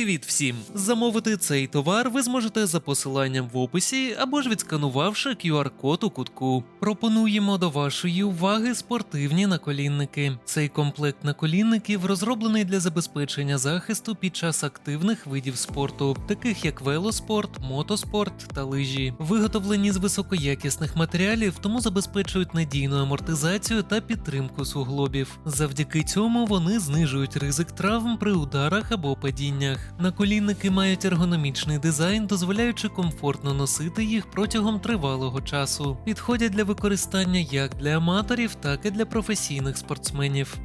Привіт всім! Замовити цей товар ви зможете за посиланням в описі або ж відсканувавши QR-код у кутку. Пропонуємо до вашої уваги спортивні наколінники. Цей комплект наколінників розроблений для забезпечення захисту під час активних видів спорту, таких як велоспорт, мотоспорт та лижі. Виготовлені з високоякісних матеріалів, тому забезпечують надійну амортизацію та підтримку суглобів. Завдяки цьому вони знижують ризик травм при ударах або падіннях. Наколінники мають ергономічний дизайн, дозволяючи комфортно носити їх протягом тривалого часу. Підходять для використання як для аматорів, так і для професійних спортсменів.